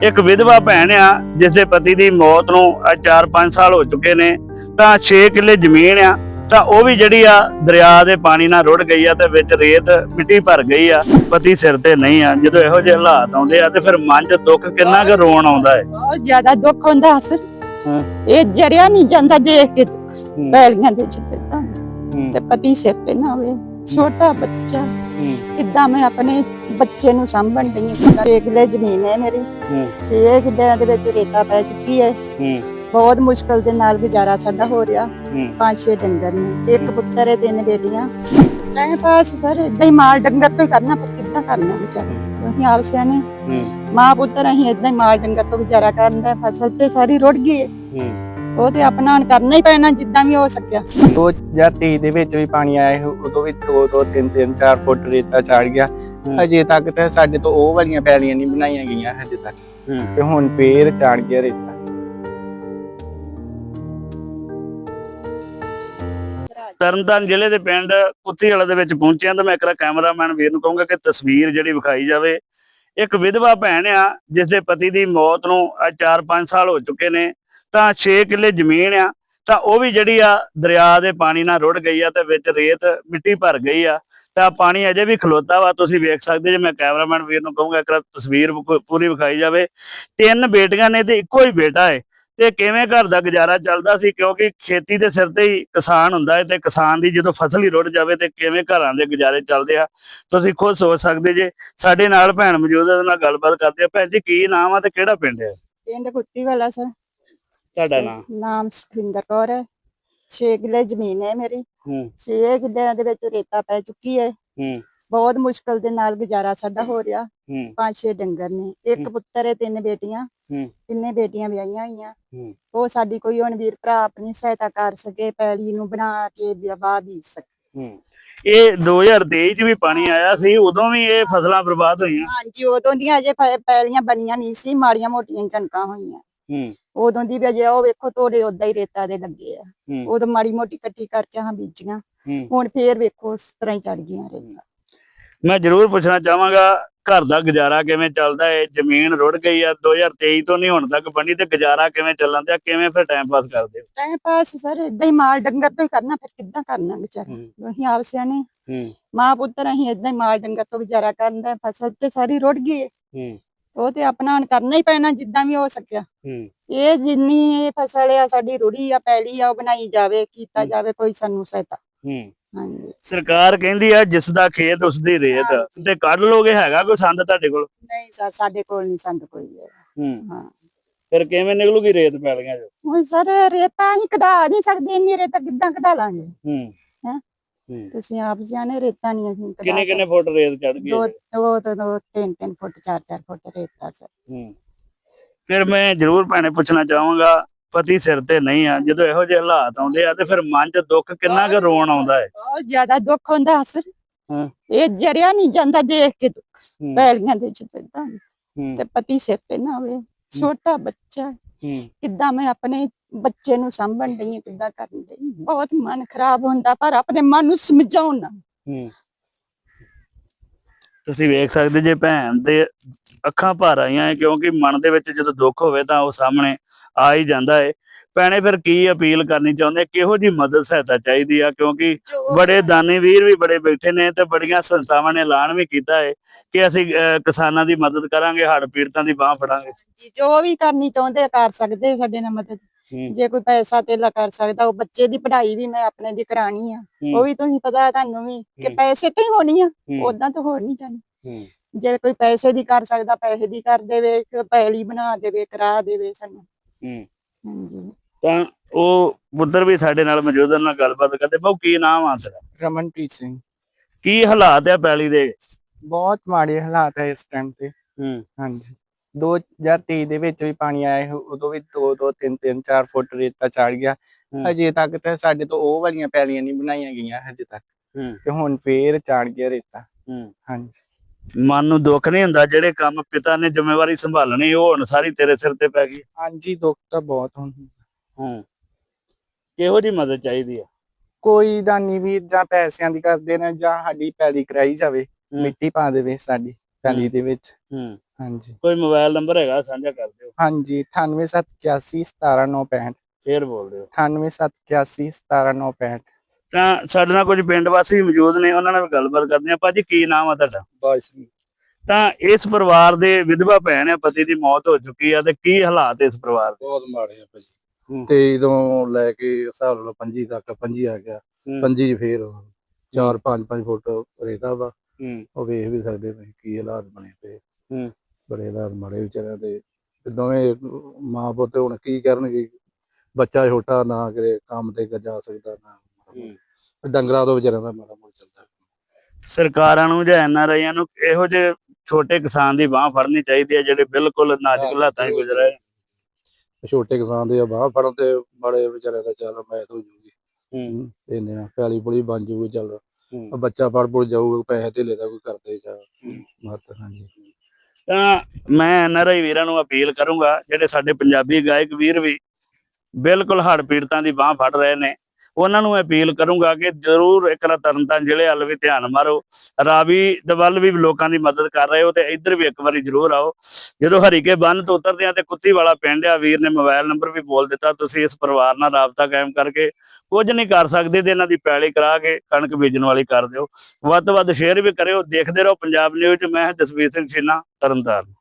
ਇੱਕ ਵਿਧਵਾ ਭੈਣ ਆ ਜਿਸ ਦੇ ਪਤੀ ਦੀ ਮੌਤ ਨੂੰ ਅੱਜ 4-5 ਸਾਲ ਹੋ ਚੁੱਕੇ ਨੇ ਤਾਂ 6 ਕਿੱਲੇ ਜ਼ਮੀਨ ਆ ਤਾਂ ਉਹ ਵੀ ਜਿਹੜੀ ਆ ਦਰਿਆ ਦੇ ਪਾਣੀ ਨਾਲ ਰੁੜ ਗਈ ਆ ਤੇ ਵਿੱਚ ਰੇਤ ਮਿੱਟੀ ਭਰ ਗਈ ਆ ਪਤੀ ਸਿਰ ਤੇ ਨਹੀਂ ਆ। ਜਦੋਂ ਇਹੋ ਜਿਹੇ ਹਾਲਾਤ ਆਉਂਦੇ ਆ ਤੇ ਫਿਰ ਮਨ 'ਚ ਦੁੱਖ ਕਿੰਨਾ ਕੁ ਰੋਣ ਆਉਂਦਾ ਹੈ ਬਹੁਤ ਜ਼ਿਆਦਾ ਦੁੱਖ ਹੁੰਦਾ ਹਸ। ਹਾਂ। ਇਹ ਜਰਿਆ ਨਹੀਂ ਜਾਂਦਾ ਦੇਖ ਕੇ। ਪੈਲੀਆਂ ਦੇ ਚਿੱਤਾਂ ਤੇ ਪਤੀ ਸਿਰ ਤੇ ਨਾ ਹੋਵੇ। ਛੋਟਾ ਬੱਚਾ। ਕਿੱਦਾਂ ਮੈਂ ਆਪਣੇ ਬੱਚੇ ਨੂੰ ਸਾਂਭਣ ਦੀ ਕਿੱਲੇ ਜ਼ਮੀਨ ਹੈ ਮੇਰੀ। ਛੇ ਕਿੱਲਿਆਂ ਦੇ ਵਿੱਚ ਰੇਤਾ ਪੈ ਚੁੱਕੀ ਹੈ। ਬਹੁਤ ਮੁਸ਼ਕਲ ਦੇ ਨਾਲ ਗੁਜ਼ਾਰਾ ਸਾਡਾ ਹੋ ਰਿਹਾ। ਪੰਜ ਛੇ ਡੰਗਰ ਨੇ ਇੱਕ ਪੁੱਤਰ ਹੈ ਤਿੰਨ ਬੇਟੀਆਂ। ਟਾਈਮ ਪਾਸ ਸਰ ਏਦਾਂ ਹੀ ਮਾਲ ਡੰਗਰ ਤੋਂ ਹੀ ਕਰਨਾ ਫਿਰ ਕਿੱਦਾਂ ਕਰਨਾ ਵਿਚਾਰਾ? ਅਸੀਂ ਆਪ ਸਿਆਣੇ ਮਾਂ ਪੁੱਤਰ ਅਸੀਂ ਏਦਾਂ ਹੀ ਮਾਲ ਡੰਗਰ ਤੋਂ ਗੁਜ਼ਾਰਾ ਕਰਦਾ ਫਸਲ ਤੇ ਸਾਰੀ ਰੁੜ ਗਈ ਹੈ। ਉਹ ਤੇ ਆਪਣਾ ਹੁਣ ਕਰਨਾ ਹੀ ਪੈਣਾ ਜਿੱਦਾਂ ਵੀ ਹੋ ਸਕਿਆ। 2023 ਦੇ ਵਿੱਚ ਵੀ ਪਾਣੀ ਆਇਆ ਸੀ ਉਦੋਂ ਵੀ 2 2 3 3 4 ਫੁੱਟ ਰੇਤਾ ਚੜ ਗਿਆ। ਹਜੇ ਤੱਕ ਤੇ ਸਾਡੇ ਤੋਂ ਉਹ ਵਾਲੀਆਂ ਪੈਲੀਆਂ ਨਹੀਂ ਬਣਾਈਆਂ ਗਈਆਂ ਹਜੇ ਤੱਕ। ਤੇ ਹੁਣ ਫੇਰ ਚੜ ਗਿਆ ਰੇਤਾ। ਤਰਨਤਾਰਨ ਜ਼ਿਲ੍ਹੇ ਦੇ ਪਿੰਡ ਕੁੱਤੀ ਵਾਲਾ ਦੇ ਵਿੱਚ ਪਹੁੰਚਿਆ ਤਾਂ ਮੈਂ ਇੱਕ ਵਾਰ ਕੈਮਰਾਮੈਨ ਵੀਰ ਨੂੰ ਕਹੂੰਗਾ ਕਿ ਤਸਵੀਰ ਜਿਹੜੀ ਵਿਖਾਈ ਜਾਵੇ ਇੱਕ ਵਿਧਵਾ ਭੈਣ ਆ ਜਿਸ ਦੇ ਪਤੀ ਦੀ ਮੌਤ ਨੂੰ ਅੱਜ 4-5 ਸਾਲ ਹੋ ਚੁੱਕੇ ਨੇ। ਤਾਂ 6 ਕਿੱਲੇ ਜ਼ਮੀਨ ਆ, ਤਾਂ ਉਹ ਵੀ ਜਿਹੜੀ ਆ ਦਰਿਆ ਦੇ ਪਾਣੀ ਨਾਲ ਰੁੜ ਗਈ ਆ ਤੇ ਵਿੱਚ ਰੇਤ ਮਿੱਟੀ ਭਰ ਗਈ ਆ, ਤਾਂ ਪਾਣੀ ਅਜੇ ਵੀ ਖਲੋਤਾ ਵਾ, ਤੁਸੀਂ ਵੇਖ ਸਕਦੇ ਜੇ ਮੈਂ ਕੈਮਰਾਮੈਨ ਵੀਰ ਨੂੰ ਕਹੂੰਗਾ, ਇੱਕ ਤਸਵੀਰ ਪੂਰੀ ਵਿਖਾਈ ਜਾਵੇ। ਤਿੰਨ ਬੇਟੀਆਂ ਨੇ ਤੇ ਇੱਕੋ ਹੀ ਬੇਟਾ ਹੈ ਤੇ ਕਿਵੇਂ ਘਰ ਦਾ ਗੁਜ਼ਾਰਾ ਚੱਲਦਾ ਸੀ, ਕਿਉਂਕਿ ਖੇਤੀ ਦੇ ਸਿਰ ਤੇ ਹੀ ਕਿਸਾਨ ਹੁੰਦਾ ਹੈ ਤੇ ਕਿਸਾਨ ਦੀ ਜਦੋਂ ਫਸਲ ਹੀ ਰੁੜ ਜਾਵੇ ਤੇ ਕਿਵੇਂ ਘਰਾਂ ਦੇ ਗੁਜ਼ਾਰੇ ਚੱਲਦੇ ਆ। ਤੁਸੀਂ ਖੁਦ ਸੋਚ ਸਕਦੇ ਜੇ, ਸਾਡੇ ਨਾਲ ਭੈਣ ਮੌਜੂਦ ਹੈ ਨਾਲ ਗੱਲਬਾਤ ਕਰਦੇ ਆ। ਭੈਣ ਜੀ, ਕੀ ਨਾਮ ਆ ਤੇ ਕਿਹੜਾ ਪਿੰਡ ਹੈ ਪਿੰਡ ਕੁੱਤੀ ਵਾਲਾ ਸਰ। ਤੁਹਾਡਾ ਨਾਮ? ਨਾਮ ਸੁਖਿੰਦਰ ਕੌਰ ਹੈ। ਛੇ ਕਿੱਲੇ ਜ਼ਮੀਨ ਹੈ ਮੇਰੀ। ਹੂੰ। ਛੇ ਕਿੱਲਿਆਂ ਦੇ ਵਿੱਚ ਰੇਤਾ ਪੈ ਚੁੱਕੀ ਹੈ। ਹੂੰ। ਬਹੁਤ ਮੁਸ਼ਕਲ ਦੇ ਨਾਲ ਗੁਜ਼ਾਰਾ ਸਾਡਾ ਹੋ ਰਿਹਾ। ਹੂੰ। ਪੰਜ ਛੇ ਡੰਗਰ ਨੇ। ਇੱਕ। ਪੁੱਤਰ ਹੈ ਤਿੰਨ ਬੇਟੀਆਂ। ਹੂੰ। ਤਿੰਨੇ ਬੇਟੀਆਂ ਵਿਆਹੀਆਂ ਹੋਈਆਂ। ਹੂੰ। ਉਹ ਸਾਡੀ ਕੋਈ ਹੁਣ ਵੀਰ ਭਰਾ ਆਪਣੀ ਸਹਾਇਤਾ ਕਰ ਸਕੇ ਪੈਲੀ ਨੂੰ ਬਣਾ ਕੇ ਵਿਵਾਹ ਬੀਜ ਸਕੇ। ਹੂੰ। ਇਹ 2023 ਚ ਵੀ ਪਾਣੀ ਆਇਆ ਸੀ ਉਦੋਂ ਵੀ ਇਹ ਫਸਲਾਂ ਬਰਬਾਦ ਹੋਈਆਂ। ਹਾਂਜੀ ਉਦੋਂ ਦੀਆਂ ਅਜੇ ਪੈਲੀਆਂ ਬਣੀਆਂ ਨਹੀਂ ਸੀ ਮਾੜੀਆਂ ਮੋਟੀਆਂ ਕਣਕਾਂ ਹੋਈਆਂ। ਉਦੋਂ ਦੀ ਵੀ ਅਜੇ ਉਹ ਵੇਖੋ ਤੋੜੇ ਉਦਾਂ ਹੀ ਰੇਤਾ ਦੇ ਲੱਗੇ ਆ। ਉਦੋਂ ਮਾੜੀ ਮੋਟੀ ਇਕੱਠੀ ਕਰਕੇ ਹਾਂ ਬੀਜੀਆਂ। ਹੁਣ ਫੇਰ ਵੇਖੋ ਉਸ ਤਰ੍ਹਾਂ ਹੀ ਚੜ ਗਈਆਂ ਰੇਤਾ। ਮੈਂ ਜ਼ਰੂਰ ਪੁੱਛਣਾ ਚਾਹਾਂਗਾ ਘਰ ਦਾ ਗੁਜ਼ਾਰਾ ਕਿਵੇਂ ਚੱਲਦਾ ਹੈ ਜ਼ਮੀਨ ਰੁੜ ਗਈ ਆ 2023 ਤੋਂ ਨਹੀਂ ਹੁਣ ਤੱਕ ਬਣੀ ਤੇ ਗੁਜ਼ਾਰਾ ਕਿਵੇਂ ਚੱਲਣ ਦਿਆ? ਕਿਵੇਂ ਫਿਰ ਟਾਈਮ ਪਾਸ ਕਰਦੇ ਹੋ? ਟਾਈਮ ਪਾਸ ਸਰ ਏਦਾਂ ਹੀ ਮਾਲ ਡੰਗਰ ਤੋਂ ਹੀ ਕਰਨਾ ਫਿਰ ਕਿੱਦਾਂ ਕਰਨਾ ਵਿਚਾਰਾ। ਅਸੀਂ ਆਪ ਸਿਆਣੇ ਹੂੰ। ਮਾਂ ਪੁੱਤਰ ਅਸੀਂ ਏਦਾਂ ਹੀ ਮਾਲ ਡੰਗਰ ਤੋਂ ਗੁਜ਼ਾਰਾ ਕਰਦਾ ਫਸਲ ਤੇ ਸਾਰੀ ਰੁੜ ਗਈ ਹੈ। ਉਹ ਤੇ ਆਪਣਾ ਹੁਣ ਕਰਨਾ ਹੀ ਪੈਣਾ ਜਿੱਦਾਂ ਵੀ ਹੋ ਸਕਿਆ। ਹੂੰ। ਇਹ ਜਿੰਨੀ ਇਹ ਫਸਲ ਆ ਸਾਡੀ ਰੁੜੀ ਆ ਪੈਲੀ ਆ ਉਹ ਬਣਾਈ ਜਾਵੇ ਕੀਤਾ ਜਾਵੇ ਕੋਈ ਸਾਨੂੰ ਸਹਾਇਤਾ। ਹੂੰ। ਹਾਂਜੀ। ਸਰਕਾਰ ਕਹਿੰਦੀ ਆ ਜਿਸ ਦਾ ਖੇਤ ਉਸ ਦੀ ਰੇਤ ਹਾਂਜੀ। ਤੇ ਕੱਢ ਲੋਗੇ ਹੈਗਾ ਕੋਈ ਸੰਦ ਤੁਹਾਡੇ ਕੋਲ? ਨਹੀਂ ਸਾ- ਸਾਡੇ ਕੋਲ ਨਹੀਂ ਸੰਦ ਕੋਈ ਹੈ ਹੂੰ। ਹਾਂ। ਫਿਰ ਕਿਵੇਂ ਨਿਕਲੂਗੀ ਰੇਤ ਪੈਲੀਆਂ ਚ? ਹੁਣ ਸਰ ਰੇਤਾ ਅਸੀਂ ਕਢਾ ਨਹੀਂ ਸਕਦੇ ਇੰਨੀ ਰੇਤਾ ਕਿੱਦਾਂ ਕਢਾ ਲਾਂਗੇ? ਹੂੰ। ਹੈਂ? ਤੁਸੀਂ ਆਪ ਸਿਆਣੇ ਰੇਤਾ ਨਹੀਂ ਅਸੀਂ ਕਿੰਨੇ ਕਿੰਨੇ ਫੁੱਟ ਰੇਤ ਚੜ ਗਈ ਦੋ? ਦੋ ਦੋ ਦੋ ਤਿੰਨ ਤਿੰਨ ਫੁੱਟ ਚਾਰ ਚਾਰ ਫੁੱਟ ਰੇਤਾ ਸਰ। ਹੂੰ। ਫਿਰ ਮੈਂ ਜ਼ਰੂਰ ਭੈਣੇ ਪੁੱਛਣਾ ਚਾਹਾਂਗਾ ਪਤੀ ਸਿਰ ਤੇ ਨਹੀਂ ਆ ਜਦੋਂ ਇਹੋ ਜਿਹੇ ਹਾਲਾਤ ਆਉਂਦੇ ਆ ਤੇ ਫਿਰ ਮਨ 'ਚ ਦੁੱਖ ਕਿੰਨਾ ਕੁ ਰੋਣ ਆਉਂਦਾ ਹੈ ਬਹੁਤ ਜ਼ਿਆਦਾ ਦੁੱਖ ਹੁੰਦਾ ਸਰ। ਹਾਂ। ਇਹ ਜਰਿਆ ਨਹੀਂ ਜਾਂਦਾ ਦੇਖ ਕੇ ਦੁੱਖ। ਪੈਲੀਆਂ ਦੇ ਹੂੰ। ਤੇ ਪਤੀ ਸਿਰ ਤੇ ਨਾ ਹੋਵੇ ਛੋਟਾ ਬੱਚਾ ਹੂੰ। ਕਿੱਦਾਂ ਮੈਂ ਆਪਣੇ ਬੱਚੇ ਨੂੰ ਸਾਂਭਣ ਲਈ ਕਿੱਦਾਂ ਕਰਨ ਲਈ ਬਹੁਤ ਮਨ ਖਰਾਬ ਹੁੰਦਾ ਪਰ ਆਪਣੇ ਮਨ ਨੂੰ ਸਮਝਾਉਣਾ ਹੂੰ। ਤੁਸੀਂ ਵੇਖ ਸਕਦੇ ਜੇ ਭੈਣ ਦੇ ਅੱਖਾਂ ਭਰ ਆਈਆਂ ਹੈ ਕਿਉਂਕਿ ਮਨ ਦੇ ਵਿੱਚ ਜਦੋਂ ਦੁੱਖ ਹੋਵੇ ਤਾਂ ਉਹ ਸਾਹਮਣੇ ਆ ਹੀ ਜਾਂਦਾ ਹੈ ਭੈਣੇ ਫਿਰ ਕੀ ਅਪੀਲ ਕਰਨੀ ਚਾਹੁੰਦੇ ਕਿਹੋ ਜੀ ਮਦਦ ਸਹਾਇਤਾ ਚਾਹੀਦੀ ਆ ਕਿਉਂਕਿ ਬੜੇ ਦਾਨੀ ਵੀਰ ਵੀ ਬੜੇ ਬੈਠੇ ਨੇ ਤੇ ਬੜੀਆਂ ਸੰਸਥਾਵਾਂ ਨੇ ਐਲਾਨ ਵੀ ਕੀਤਾ ਹੈ ਕਿ ਅਸੀਂ ਕਿਸਾਨਾਂ ਦੀ ਮਦਦ ਕਰਾਂਗੇ ਹੜ੍ਹ ਪੀੜਤਾਂ ਦੀ ਬਾਹ ਫੜਾਂਗੇ ਜੀ, ਵੀ ਕਰਨੀ ਚਾਹੁੰਦੇ ਕਰ ਸਕਦੇ ਸਾਡੇ ਨਾਲ ਮਦਦ। ਜੇ ਕੋਈ ਪੈਸਾ ਤੇਲਾ ਕਰ ਸਕਦਾ ਉਹ ਬੱਚੇ ਦੀ ਪੜ੍ਹਾਈ ਵੀ ਮੈਂ ਆਪਣੇ ਦੀ ਕਰਾਣੀ ਆ। ਉਹ ਵੀ ਤੁਸੀਂ ਪਤਾ ਤੁਹਾਨੂੰ ਵੀ ਕਿ। ਪੈਸੇ ਤੇ ਹੀ ਹੋਣੀ ਆ। ਉਦਾਂ ਤਾਂ ਹੋਰ ਨਹੀਂ ਜਾਣੀ। ਜੇ ਕੋਈ ਪੈਸੇ ਦੀ ਕਰ ਸਕਦਾ ਪੈਸੇ ਦੀ ਕਰ ਦੇਵੇ ਪੈਲੀ ਬਣਾ ਦੇਵੇ ਕਰਾ ਦੇਵੇ ਸਾਨੂੰ ਹੂੰ। ਹਾਂਜੀ। ਤਾਂ ਉਹ ਪੁੱਤਰ ਵੀ ਸਾਡੇ ਨਾਲ ਮੌਜੂਦ ਹਨ ਨਾਲ ਗੱਲਬਾਤ ਕਰਦੇ। ਬਹੁ ਕੀ ਨਾਮ ਆ ਤੇਰਾ? ਰਮਨਪ੍ਰੀਤ ਸਿੰਘ। ਕੀ ਹਾਲਾਤ ਆ ਪੈਲੀ ਦੇ? ਬਹੁਤ ਮਾੜੇ ਹਾਲਾਤ ਹੈ ਇਸ ਟਾਈਮ ਤੇ। ਹੂੰ। ਹਾਂਜੀ। 2023 ਦੇ ਵਿੱਚ ਵੀ ਪਾਣੀ ਆਇਆ ਸੀ ਉਦੋਂ ਵੀ 2 2 3 3 4 ਫੁੱਟ ਰੇਤਾ ਚੜ ਗਿਆ। ਹੂੰ। ਹਜੇ ਤੱਕ ਤੇ ਸਾਡੇ ਤੋਂ ਉਹ ਵਾਲੀਆਂ ਪੈਲੀਆਂ ਨਹੀਂ ਬਣਾਈਆਂ ਗਈਆਂ ਹਜੇ ਤੱਕ। ਹੂੰ। ਤੇ ਹੁਣ ਫੇਰ ਚੜ ਗਿਆ ਰੇਤਾ। ਹੂੰ। ਹਾਂਜੀ। ਮਨ ਨੂੰ ਦੁੱਖ ਨਹੀਂ ਹੁੰਦਾ ਜਿਹੜੇ ਕੰਮ ਪਿਤਾ ਨੇ ਜ਼ਿੰਮੇਵਾਰੀ ਸੰਭਾਲਣੀ ਉਹ ਹੁਣ ਸਾਰੀ ਤੇਰੇ ਸਿਰ ਤੇ ਪੈ ਗਈ। ਹਾਂਜੀ ਦੁੱਖ ਤਾਂ ਬਹੁਤ ਹੁੰਦਾ। ਹੂੰ। ਕਿਹੋ ਜੀ ਮਦਦ ਚਾਹੀਦੀ ਆ? ਕੋਈ ਦਾਨੀ ਵੀਰ ਜਾਂ ਪੈਸਿਆਂ ਦੀ ਕਰਦੇ ਨੇ ਜਾਂ ਸਾਡੀ ਪੈਲੀ ਕਰਾਈ ਜਾਵੇ। ਮਿੱਟੀ ਪਾ ਦੇਵੇ ਸਾਡੀ ਪੈਲੀ। ਦੇ ਵਿੱਚ। ਹੂੰ। ਹਾਂਜੀ। ਕੋਈ ਮੋਬਾਈਲ ਨੰਬਰ ਹੈਗਾ ਸਾਂਝਾ ਕਰ ਦਿਓ। ਹਾਂਜੀ 9871817965 ਫੇਰ ਬੋਲ ਦਿਓ। 9871817965 ਤਾਂ ਸਾਡੇ ਨਾਲ ਕੁਝ ਪਿੰਡ ਵਾਸੀ ਮੌਜੂਦ ਨੇ ਉਹਨਾਂ ਨਾਲ ਗੱਲਬਾਤ ਕਰਦੇ ਆ ਭਾਜੀ ਕੀ ਨਾਮ ਆ ਤੁਹਾਡਾ? ਬਾਜ ਸਿੰਘ। ਤਾਂ ਇਸ ਪਰਿਵਾਰ ਦੇ ਵਿਧਵਾ ਭੈਣ ਆ ਪਤੀ ਦੀ ਮੌਤ ਹੋ ਚੁੱਕੀ ਆ ਤੇ ਕੀ ਹਾਲਾਤ ਇਸ ਪਰਿਵਾਰ ਦੇ? ਬਹੁਤ ਮਾੜੇ ਆ ਭਾਜੀ। ਹੂੰ। ਤੇ ਜਦੋਂ ਲੈ ਕੇ ਹਿਸਾਬ ਲਾ ਪੰਜੀ ਤੱਕ ਪੰਜੀ ਆ ਗਿਆ। ਹੂੰ। ਪੰਜੀ ਫੇਰ 4 5 5 ਫੁੱਟ ਰੇਤਾ ਵਾ। ਹੂੰ। ਉਹ ਵੇਖ ਵੀ ਸਕਦੇ ਤੁਸੀਂ ਕੀ ਹਾਲਾਤ ਬਣੇ ਪਏ। ਹੂੰ। ਬੜੇ ਹਾਲਾਤ ਮਾੜੇ ਵਿਚਾਰਿਆਂ ਦੇ। ਤੇ ਦੋਵੇਂ ਮਾਂ ਪੁੱਤ ਹੁਣ ਕੀ ਕਰਨਗੇ? ਬੱਚਾ ਛੋਟਾ ਨਾ ਕਿਤੇ ਕੰਮ ਤੇ ਜਾ ਸਕਦਾ ਨਾ ਡੰਗਰਾਂ ਤੋਂ ਵਿਚਾਰਿਆਂ ਦਾ ਮਾੜਾ ਮੋੜ ਚੱਲਦਾ। ਸਰਕਾਰਾਂ ਨੂੰ ਜਾਂ ਐਨਆਰਆਈਆਂ ਨੂੰ ਇਹੋ ਜਿਹੇ ਛੋਟੇ ਕਿਸਾਨ ਦੀ ਬਾਹ ਫੜਨੀ ਚਾਹੀਦੀ ਹੈ ਜਿਹੜੇ ਬਿਲਕੁਲ ਨਾਜ਼ੁਕ ਹਾਲਾਤਾਂ 'ਚ ਗੁਜ਼ਰੇ ਛੋਟੇ ਕਿਸਾਨ ਦੇ ਬਾਹ ਫੜਨ ਤੇ ਬੜੇ ਵਿਚਾਰਿਆਂ ਦਾ ਚੱਲ ਮੈਤ ਹੋ ਜੂਗੀ ਹੂੰ। ਇਹਨੇ ਨਾਲ ਪੈਲੀ ਪੁਲੀ ਬਣ ਜੂਗੀ ਚੱਲ। ਬੱਚਾ ਪੜ ਪੁੜ ਜਾਊਗਾ ਪੈਸੇ ਧੇਲੇ ਦਾ ਕੋਈ ਕਰਦੇ ਜਾ ਮਤ ਹਾਂਜੀ। ਤਾਂ ਮੈਂ ਐਨਆਰਆਈ ਵੀਰਾਂ ਨੂੰ ਅਪੀਲ ਕਰੂੰਗਾ ਜਿਹੜੇ ਸਾਡੇ ਪੰਜਾਬੀ ਗਾਇਕ ਵੀਰ ਵੀ ਬਿਲਕੁਲ ਹੜ੍ਹ ਪੀੜਤਾਂ ਦੀ ਬਾਹ ਫੜ ਰਹੇ ਨੇ ਉਹਨਾਂ ਨੂੰ ਅਪੀਲ ਕਰੂੰਗਾ ਕਿ ਜ਼ਰੂਰ ਇੱਕ ਵਾਰ ਤਰਨਤਾਰਨ ਜ਼ਿਲ੍ਹੇ ਵੱਲ ਵੀ ਧਿਆਨ ਮਾਰੋ। ਰਾਵੀ ਦੇ ਵੱਲ ਵੀ ਲੋਕਾਂ ਦੀ ਮਦਦ ਕਰ ਰਹੇ ਹੋ ਤੇ ਇੱਧਰ ਵੀ ਇੱਕ ਵਾਰੀ ਜ਼ਰੂਰ ਆਓ। ਜਦੋਂ ਹਰੀਕੇ ਬੰਨ ਤੋਂ ਉਤਰਦੇ ਆ ਤੇ ਕੁੱਤੀ ਵਾਲਾ ਪਿੰਡ ਆ, ਵੀਰ ਨੇ ਮੋਬਾਈਲ ਨੰਬਰ ਵੀ ਬੋਲ ਦਿੱਤਾ, ਤੁਸੀਂ ਇਸ ਪਰਿਵਾਰ ਨਾਲ ਰਾਬਤਾ ਕਾਇਮ ਕਰਕੇ ਕੁਝ ਨਹੀਂ ਕਰ ਸਕਦੇ ਤੇ ਇਹਨਾਂ ਦੀ ਪੈਲੀ ਕਰਾ ਕੇ ਕਣਕ ਬੀਜਣ ਵਾਲੀ ਕਰ ਦਿਓ। ਵੱਧ ਤੋਂ ਵੱਧ ਸ਼ੇਅਰ ਵੀ ਕਰਿਓ, ਦੇਖਦੇ ਰਹੋ ਪੰਜਾਬ ਨਿਊਜ਼ ਮੈਂ ਜਸਵੀਰ ਸਿੰਘ ਛੀਨਾ, ਤਰਨਤਾਰਨ।